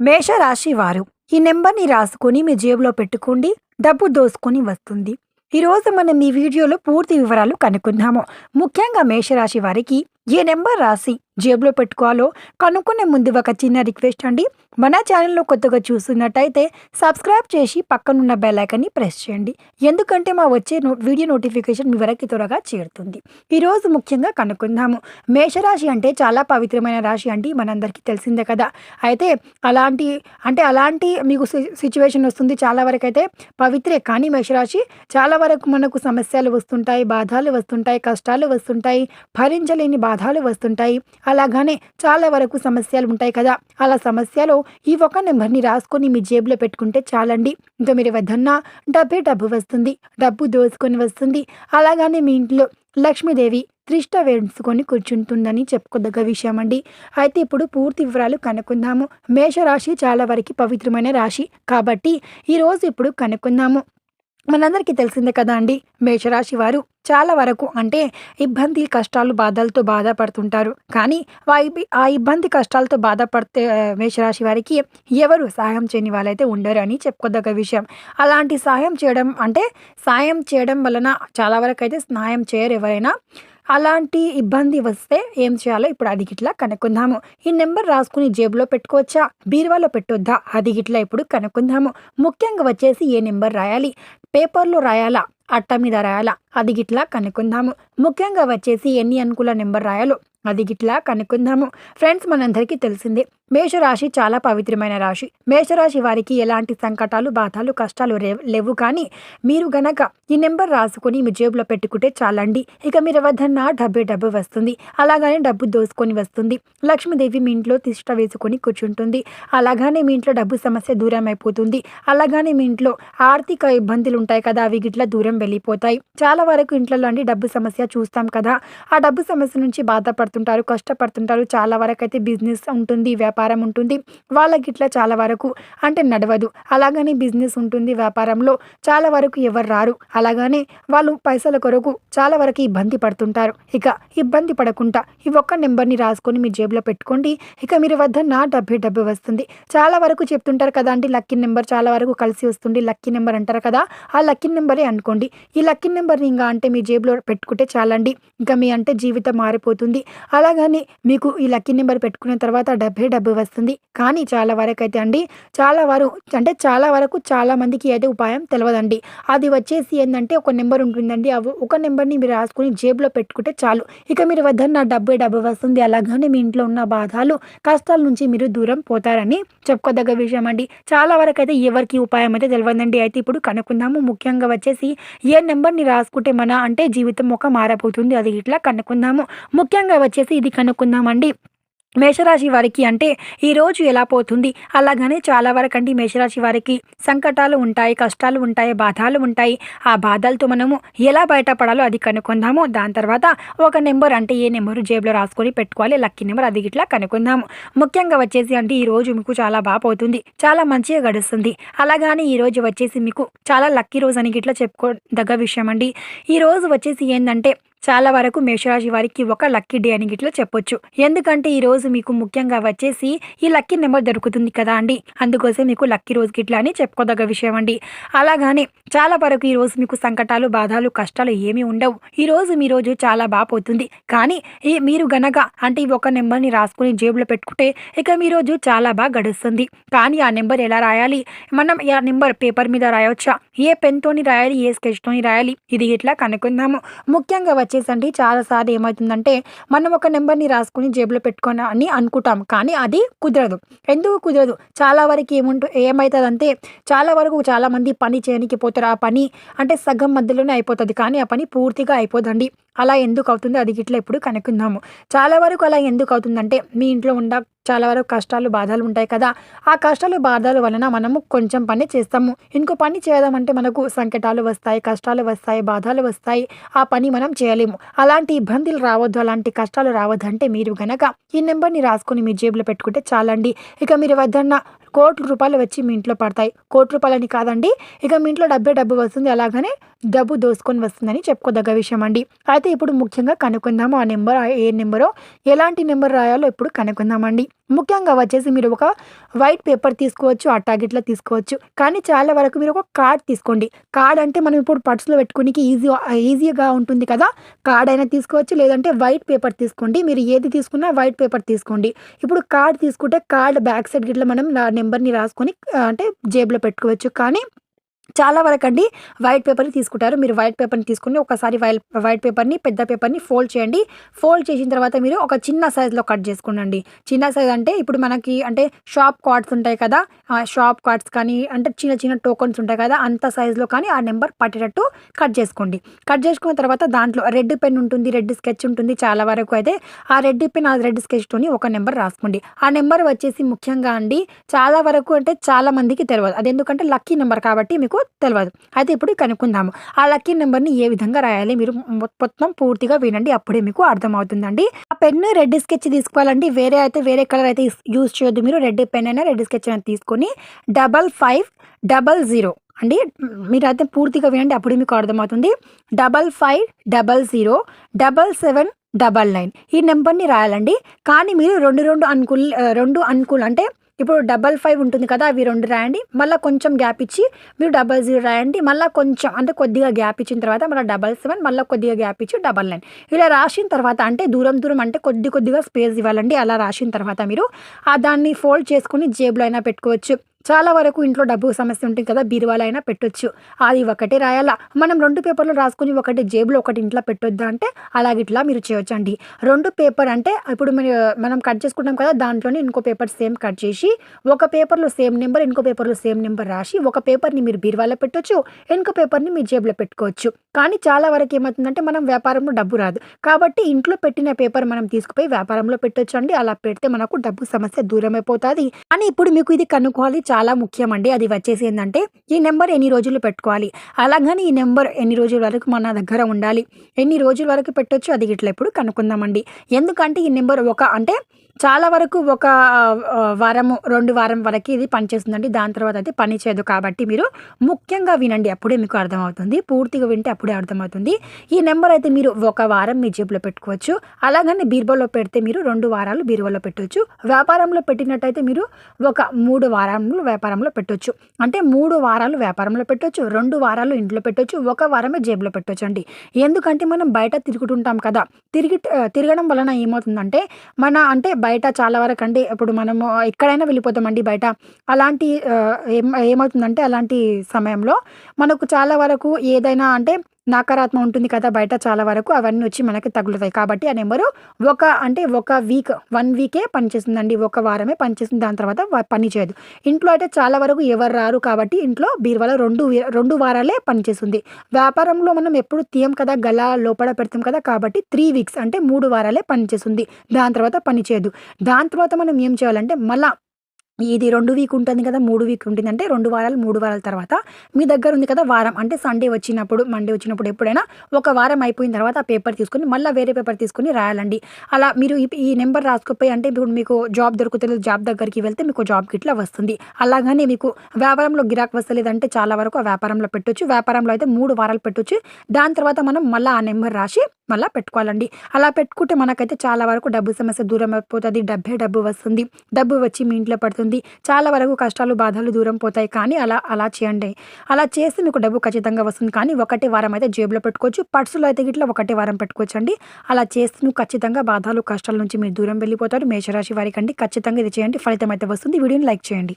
మేషరాశి వారు ఈ నెంబర్ని రాసుకొని మీ జేబులో పెట్టుకోండి డబ్బు దోసుకొని వస్తుంది. ఈరోజు మనం ఈ వీడియోలో పూర్తి వివరాలు కనుక్కుందాము. ముఖ్యంగా మేషరాశి వారికి ఏ నెంబర్ రాసి జేబులో పెట్టుకోవాలో కనుక్కునే ముందు ఒక చిన్న రిక్వెస్ట్ అండి. మన ఛానల్లో కొత్తగా చూస్తున్నట్టయితే సబ్స్క్రైబ్ చేసి పక్కనున్న బెల్లైకన్ని ప్రెస్ చేయండి. ఎందుకంటే మా వచ్చే నో వీడియో నోటిఫికేషన్ మీ వరకు త్వరగా చేరుతుంది. ఈరోజు ముఖ్యంగా కనుక్కుందాము. మేషరాశి అంటే చాలా పవిత్రమైన రాశి అండి మనందరికీ తెలిసిందే కదా. అయితే అలాంటి అంటే అలాంటి మీకు సిచ్యువేషన్ వస్తుంది చాలా వరకు అయితే పవిత్రే. కానీ మేషరాశి చాలా వరకు మనకు సమస్యలు వస్తుంటాయి బాధలు వస్తుంటాయి కష్టాలు వస్తుంటాయి భరించలేని బాధలు వస్తుంటాయి. అలాగానే చాలా వరకు సమస్యలు ఉంటాయి కదా. అలా సమస్యలో ఈ ఒక నెంబర్ని రాసుకొని మీ జేబులో పెట్టుకుంటే చాలండి. ఇంకా మీరు వద్దన్నా డబ్బే డబ్బు వస్తుంది. డబ్బు దోసుకొని వస్తుంది. అలాగానే మీ ఇంట్లో లక్ష్మీదేవి త్రిష్ట వేసుకొని కూర్చుంటుందని చెప్పుకోదగ్గ విషయం అండి. అయితే ఇప్పుడు పూర్తి వివరాలు కనుక్కుందాము. మేషరాశి చాలా వరకు పవిత్రమైన రాశి. కాబట్టి ఈరోజు ఇప్పుడు కనుక్కుందాము. మనందరికీ తెలిసిందే కదా అండి. మేషరాశి వారు చాలా వరకు అంటే ఇబ్బంది కష్టాలు బాధలతో బాధపడుతుంటారు. కానీ ఆ ఇబ్బంది కష్టాలతో బాధపడితే మేషరాశి వారికి ఎవరు సహాయం చేయని వాళ్ళైతే ఉండరు అని చెప్పుకోదగ్గ విషయం. అలాంటి సహాయం చేయడం అంటే సాయం చేయడం వలన చాలా వరకు అయితే సాయం చేయరు ఎవరైనా. అలాంటి ఇబ్బంది వస్తే ఏం చేయాలో ఇప్పుడు అది గిట్లా కనుక్కుందాము. ఈ నెంబర్ రాసుకుని జేబులో పెట్టుకోవచ్చా? బీరువాలో పెట్టొద్దా? అది గిట్లా ఇప్పుడు కనుక్కుందాము. ముఖ్యంగా వచ్చేసి ఏ నెంబర్ రాయాలి? పేపర్లో రాయాలా? అట్ట మీద రాయాలా? అది గిట్లా కనుక్కుందాము. ముఖ్యంగా వచ్చేసి ఎన్ని అనుకూల నెంబర్ రాయాలో? అది గిట్లా కనుక్కుందాము. ఫ్రెండ్స్ మనందరికీ తెలిసిందే మేషరాశి చాలా పవిత్రమైన రాశి. మేషరాశి వారికి ఎలాంటి సంకటాలు బాధలు కష్టాలు లేవు కానీ మీరు గనక ఈ నెంబర్ రాసుకొని మీ జేబులో పెట్టుకుంటే చాలండి. ఇక మీరు వద్దన్నా డబ్బే డబ్బు వస్తుంది. అలాగనే డబ్బు దోసుకొని వస్తుంది. లక్ష్మీదేవి మీ ఇంట్లో తిష్ట వేసుకొని కూర్చుంటుంది. అలాగానే మీ ఇంట్లో డబ్బు సమస్య దూరం అయిపోతుంది. అలాగానే మీ ఇంట్లో ఆర్థిక ఇబ్బందులు ఉంటాయి కదా అవి గిట్ల దూరం వెళ్ళిపోతాయి. చాలా వరకు ఇంట్లో అండి డబ్బు సమస్య చూస్తాం కదా. ఆ డబ్బు సమస్య నుంచి బాధపడుతుంటారు కష్టపడుతుంటారు. చాలా వరకు అయితే బిజినెస్ ఉంటుంది వ్యాపారం ఉంటుంది. వాళ్ళకి ఇట్లా చాలా వరకు అంటే నడవదు. అలాగని బిజినెస్ ఉంటుంది వ్యాపారంలో. చాలా వరకు ఎవరు రారు. అలాగనే వాళ్ళు పైసల కొరకు చాలా వరకు ఇబ్బంది పడుతుంటారు. ఇక ఇబ్బంది పడకుండా ఈ ఒక్క నెంబర్ని రాసుకొని మీ జేబులో పెట్టుకోండి. ఇక మీరు వద్ద నా డబ్బే డబ్బు వస్తుంది. చాలా వరకు చెప్తుంటారు కదా అండి లక్కీ నెంబర్ చాలా వరకు కలిసి వస్తుంది. లక్కీ నెంబర్ అంటారు కదా ఆ లక్కీ నెంబరే అనుకోండి. ఈ లక్కీ నెంబర్ని ఇంకా అంటే మీ జేబులో పెట్టుకుంటే చాలండి. ఇంకా మీ అంటే జీవితం మారిపోతుంది. అలాగని మీకు ఈ లక్కీ నెంబర్ పెట్టుకున్న తర్వాత డబ్బే డబ్బు డబ్బు వస్తుంది కానీ చాలా వరకు అయితే అండి చాలా వరకు అంటే చాలా వరకు చాలా మందికి అయితే ఉపాయం తెలియదండి అది వచ్చేసి ఏంటంటే ఒక నెంబర్ ఉంటుందండి. అవి ఒక నెంబర్ని మీరు రాసుకుని జేబులో పెట్టుకుంటే చాలు. ఇక మీరు వద్దన్న డబ్బే డబ్బు వస్తుంది. అలాగనే మీ ఇంట్లో ఉన్న బాధలు కష్టాల నుంచి మీరు దూరం పోతారని చెప్పుకోదగ్గ విషయం అండి. చాలా వరకు అయితే ఎవరికి ఉపాయం అయితే తెలియదండి అయితే ఇప్పుడు కనుక్కుందాము. ముఖ్యంగా వచ్చేసి ఏ నెంబర్ని రాసుకుంటే మన అంటే జీవితం ఒక మారబోతుంది. అది ఇట్లా కనుక్కుందాము. ముఖ్యంగా వచ్చేసి ఇది కనుక్కుందామండి. మేషరాశి వారికి అంటే ఈ రోజు ఎలా పోతుంది? అలాగనే చాలా వరకు అండి మేషరాశి వారికి సంకటాలు ఉంటాయి కష్టాలు ఉంటాయి బాధలు ఉంటాయి. ఆ బాధలతో మనము ఎలా బయటపడాలో అది కనుక్కుందాము. దాని తర్వాత ఒక నెంబర్ అంటే ఏ నెంబరు జేబులో రాసుకొని పెట్టుకోవాలి లక్కీ నెంబర్ అది ఇట్లా కనుక్కుందాము. ముఖ్యంగా వచ్చేసి అంటే ఈ రోజు మీకు చాలా బాగా పోతుంది చాలా మంచిగా గడుస్తుంది. అలాగని ఈ రోజు వచ్చేసి మీకు చాలా లక్కీ రోజు అని ఇట్లా చెప్పుకోదగ్గ విషయం అండి. ఈ రోజు వచ్చేసి ఏంటంటే చాలా వరకు మేషరాశి వారికి ఒక లక్కీ డే అని గిట్లా చెప్పొచ్చు. ఎందుకంటే ఈ రోజు మీకు ముఖ్యంగా వచ్చేసి ఈ లక్కీ నెంబర్ దొరుకుతుంది కదా అండి. అందుకోసం మీకు లక్కీ రోజు గిట్లా అని చెప్పుకోదగ్గ విషయం అండి. అలాగానే చాలా వరకు ఈ రోజు మీకు సంకటాలు బాధలు కష్టాలు ఏమీ ఉండవు. ఈ రోజు మీ రోజు చాలా బాగా పోతుంది. కానీ ఈ మీరు గనక అంటే ఈ ఒక నెంబర్ని రాసుకుని జేబులో పెట్టుకుంటే ఇక మీ రోజు చాలా బాగా గడుస్తుంది. కానీ ఆ నెంబర్ ఎలా రాయాలి? మనం ఆ నెంబర్ పేపర్ మీద రాయవచ్చా ఏ పెన్తోని రాయాలి? ఏ స్కెచ్తోని రాయాలి? ఇది ఇట్లా కనుక్కుందాము. ముఖ్యంగా వచ్చేసండి చాలాసార్లు ఏమవుతుందంటే మనం ఒక నెంబర్ని రాసుకుని జేబులో పెట్టుకొని అని అనుకుంటాం. కానీ అది కుదరదు. ఎందుకు కుదరదు? చాలా వరకు ఏముంటు ఏమవుతుందంటే చాలా వరకు చాలామంది పని చేయడానికి పోతారు. ఆ పని అంటే సగం మధ్యలోనే అయిపోతుంది. కానీ ఆ పని పూర్తిగా అయిపోదండి. అలా ఎందుకు అవుతుంది అది గిట్లా ఎప్పుడు కనుక్కుందాము. చాలా వరకు అలా ఎందుకు అవుతుందంటే మీ ఇంట్లో ఉండ చాలా వరకు కష్టాలు బాధలు ఉంటాయి కదా. ఆ కష్టాలు బాధల వలన మనము కొంచెం పని చేస్తాము. ఇంకో పని చేయదామంటే మనకు సంకటాలు వస్తాయి కష్టాలు వస్తాయి బాధలు వస్తాయి. ఆ పని మనం చేయలేము. అలాంటి ఇబ్బందులు రావద్దు అలాంటి కష్టాలు రావద్దు అంటే మీరు గనక ఈ నెంబర్ని రాసుకొని మీ జేబులో పెట్టుకుంటే చాలండి. ఇక మీరు వద్దన్న కోట్ల రూపాయలు వచ్చి మీ ఇంట్లో పడతాయి. కోటి రూపాయలని కాదండి ఇక మీ ఇంట్లో డబ్బే డబ్బు వస్తుంది అలాగనే డబ్బు దోసుకొని వస్తుందని చెప్పుకోదగ్గ విషయం అండి. అయితే ఇప్పుడు ముఖ్యంగా కనుక్కుందాము ఆ నెంబర్ ఏ నెంబరో ఎలాంటి నెంబర్ రాయాలో ఇప్పుడు కనుక్కుందామండి. ముఖ్యంగా వచ్చేసి మీరు ఒక వైట్ పేపర్ తీసుకోవచ్చు ఆ టార్గెట్లో తీసుకోవచ్చు. కానీ చాలా వరకు మీరు ఒక కార్డ్ తీసుకోండి. కార్డ్ అంటే మనం ఇప్పుడు పర్సులో పెట్టుకునికి ఈజీ ఈజీగా ఉంటుంది కదా. కార్డ్ అయినా తీసుకోవచ్చు లేదంటే వైట్ పేపర్ తీసుకోండి. మీరు ఏది తీసుకున్నా వైట్ పేపర్ తీసుకోండి. ఇప్పుడు కార్డ్ తీసుకుంటే కార్డ్ బ్యాక్ సైడ్ గిట్ల మనం నెంబర్ని రాసుకొని అంటే జేబులో పెట్టుకోవచ్చు. కానీ చాలా వరకు అండి వైట్ పేపర్ని తీసుకుంటారు. మీరు వైట్ పేపర్ని తీసుకుని ఒకసారి వైట్ వైట్ పేపర్ని పెద్ద పేపర్ని ఫోల్డ్ చేయండి. ఫోల్డ్ చేసిన తర్వాత మీరు ఒక చిన్న సైజులో కట్ చేసుకోండి చిన్న సైజ్ అంటే ఇప్పుడు మనకి అంటే షాప్ కార్డ్స్ ఉంటాయి కదా. షాప్ కార్డ్స్ కానీ అంటే చిన్న చిన్న టోకన్స్ ఉంటాయి కదా. అంత సైజులో కానీ ఆ నెంబర్ పట్టేటట్టు కట్ చేసుకోండి. కట్ చేసుకున్న తర్వాత దాంట్లో రెడ్ పెన్ ఉంటుంది రెడ్ స్కెచ్ ఉంటుంది చాలా వరకు అయితే ఆ రెడ్ పెన్ ఆ రెడ్ స్కెచ్తోని ఒక నెంబర్ రాసుకోండి. ఆ నెంబర్ వచ్చేసి ముఖ్యంగా అండి చాలా వరకు అంటే చాలా మందికి తెలియదు అది ఎందుకంటే లక్కీ నెంబర్ కాబట్టి మీకు తెలియదు అయితే ఇప్పుడు కనుక్కుందాము. ఆ లక్కీ నెంబర్ని ఏ విధంగా రాయాలి మీరు మొత్తం పూర్తిగా వినండి. అప్పుడే మీకు అర్థమవుతుందండి. ఆ పెన్ను రెడ్ స్కెచ్ తీసుకోవాలండి. వేరే అయితే వేరే కలర్ అయితే యూజ్ చేయొద్దు మీరు. రెడ్ పెన్ అయినా రెడ్ స్కెచ్ అయినా తీసుకొని డబల్ ఫైవ్ డబల్ జీరో అండి. మీరు అయితే పూర్తిగా వినండి. అప్పుడే మీకు అర్థమవుతుంది. Double five double zero double seven double nine ఈ నెంబర్ని రాయాలండి. కానీ మీరు రెండు రెండు అనుకూల్ రెండు అనుకూల్ అంటే ఇప్పుడు డబల్ ఫైవ్ ఉంటుంది కదా అవి రెండు రాయండి. మళ్ళీ కొంచెం గ్యాప్ ఇచ్చి మీరు డబల్ జీరో రాయండి. మళ్ళీ కొంచెం అంటే కొద్దిగా గ్యాప్ ఇచ్చిన తర్వాత మళ్ళీ డబల్ సెవెన్ మళ్ళీ కొద్దిగా గ్యాప్ ఇచ్చి డబల్ నైన్. ఇలా రాసిన తర్వాత అంటే దూరం దూరం అంటే కొద్ది కొద్దిగా స్పేస్ ఇవ్వాలండి. అలా రాసిన తర్వాత మీరు ఆ దాన్ని ఫోల్డ్ చేసుకుని జేబులో అయినా పెట్టుకోవచ్చు. చాలా వరకు ఇంట్లో డబ్బు సమస్య ఉంటుంది కదా బీరువాలైనా పెట్టొచ్చు. అది ఒకటే రాయాలా? మనం రెండు పేపర్లు రాసుకుని ఒకటి జేబులో ఒకటి ఇంట్లో పెట్టొద్దా అంటే అలాగే ఇట్లా మీరు చేయొచ్చండి. రెండు పేపర్ అంటే ఇప్పుడు మనం కట్ చేసుకుంటాం కదా దాంట్లోనే ఇంకో పేపర్ సేమ్ కట్ చేసి ఒక పేపర్లో సేమ్ నెంబర్ ఇంకో పేపర్లో సేమ్ నెంబర్ రాసి ఒక పేపర్ని మీరు బీరువాలో పెట్టొచ్చు ఇంకో పేపర్ని మీ జేబులో పెట్టుకోవచ్చు. కానీ చాలా వరకు ఏమవుతుందంటే మనం వ్యాపారంలో డబ్బు రాదు. కాబట్టి ఇంట్లో పెట్టిన పేపర్ మనం తీసుకుపోయి వ్యాపారంలో పెట్టొచ్చు అండి అలా పెడితే మనకు డబ్బు సమస్య దూరం అయిపోతుంది అని ఇప్పుడు మీకు ఇది కనుక్కోవాలి చాలా ముఖ్యం అండి అది వచ్చేసి ఏంటంటే ఈ నెంబర్ ఎన్ని రోజులు పెట్టుకోవాలి? అలాగని ఈ నెంబర్ ఎన్ని రోజుల వరకు మన దగ్గర ఉండాలి? ఎన్ని రోజుల వరకు పెట్టొచ్చు? అది ఇట్లా ఇప్పుడు కనుక్కుందామండి. ఎందుకంటే ఈ నెంబర్ ఒక అంటే చాలా వరకు ఒక వారము రెండు వారం వరకు ఇది పనిచేస్తుందండి. దాని తర్వాత అయితే పని చేయదు కాబట్టి మీరు ముఖ్యంగా వినండి. అప్పుడే మీకు అర్థమవుతుంది. పూర్తిగా వింటే అప్పుడే అర్థమవుతుంది. ఈ నెంబర్ అయితే మీరు ఒక వారం మీ జేబులో పెట్టుకోవచ్చు. అలాగని బీరువాలో పెడితే మీరు రెండు వారాలు బీరువాలో పెట్టవచ్చు వ్యాపారంలో పెట్టినట్టయితే మీరు ఒక మూడు వారములు వ్యాపారంలో పెట్టొచ్చు. అంటే మూడు వారాలు వ్యాపారంలో పెట్టొచ్చు రెండు వారాలు ఇంట్లో పెట్టొచ్చు ఒక వారమే జేబులో పెట్టొచ్చు అండి ఎందుకంటే మనం బయట తిరుగుతుంటాం కదా తిరిగి తిరగడం వలన ఏమవుతుందంటే మన అంటే బయట చాలా వరకు అంటే ఇప్పుడు మనము ఎక్కడైనా వెళ్ళిపోతామండి బయట అలాంటి ఏం ఏమవుతుందంటే అలాంటి సమయంలో మనకు చాలా వరకు ఏదైనా అంటే నాకారాత్మ ఉంటుంది కదా బయట చాలా వరకు అవన్నీ వచ్చి మనకి తగులుతాయి. కాబట్టి ఆ నెంబరు ఒక అంటే ఒక వీక్ వన్ వీకే పనిచేస్తుందండి. ఒక వారమే పనిచేస్తుంది. దాని తర్వాత పని చేయదు. ఇంట్లో అయితే చాలా వరకు ఎవరు రారు కాబట్టి ఇంట్లో బీరువాలో రెండు వీ- రెండు వారాలే పనిచేస్తుంది. వ్యాపారంలో మనం ఎప్పుడు తీయం కదా గల లోపల పెడతాం కదా కాబట్టి త్రీ వీక్స్ అంటే మూడు వారాలే పనిచేస్తుంది. దాని తర్వాత పని చేయదు. దాని తర్వాత మనం ఏం చేయాలంటే మళ్ళా ఇది రెండు వీక్ ఉంటుంది కదా మూడు వీక్ ఉంటుంది అంటే రెండు వారాలు మూడు వారాల తర్వాత మీ దగ్గర ఉంది కదా వారం. అంటే సండే వచ్చినప్పుడు మండే వచ్చినప్పుడు ఎప్పుడైనా ఒక వారం అయిపోయిన తర్వాత ఆ పేపర్ తీసుకొని మళ్ళీ వేరే పేపర్ తీసుకొని రాయాలండి. అలా మీరు ఈ- ఈ నెంబర్ రాసుకోపోయి అంటే ఇప్పుడు మీకు జాబ్ దొరుకుతుంది జాబ్ దగ్గరికి వెళ్తే మీకు జాబ్ గిట్లా వస్తుంది. అలాగనే మీకు వ్యాపారంలో గిరాక్ వస్తలేదంటే చాలా వరకు ఆ వ్యాపారంలో పెట్టొచ్చు. వ్యాపారంలో అయితే మూడు వారాలు పెట్టొచ్చు. దాని తర్వాత మనం మళ్ళీ ఆ నెంబర్ రాసి మళ్ళీ పెట్టుకోవాలండి. అలా పెట్టుకుంటే మనకైతే చాలా వరకు డబ్బు సమస్య దూరం అయిపోతుంది. డబ్బే డబ్బు వస్తుంది. డబ్బు వచ్చి మీ ఇంట్లో పడుతుంది. చాలా వరకు కష్టాలు బాధలు దూరం పోతాయి. కానీ అలా అలా చేయండి. అలా చేస్తే మీకు డబ్బు ఖచ్చితంగా వస్తుంది. కానీ ఒకటే వారం అయితే జేబులో పెట్టుకోవచ్చు. పర్సులో అయితే గిట్లా ఒకటే వారం పెట్టుకోవచ్చు అండి అలా చేస్తే నువ్వు ఖచ్చితంగా బాధలు కష్టాల నుంచి మీరు దూరం వెళ్ళిపోతారు. మేషరాశి వారికి అండి ఖచ్చితంగా ఇది చేయండి. ఫలితం అయితే వస్తుంది. వీడియోని లైక్ చేయండి.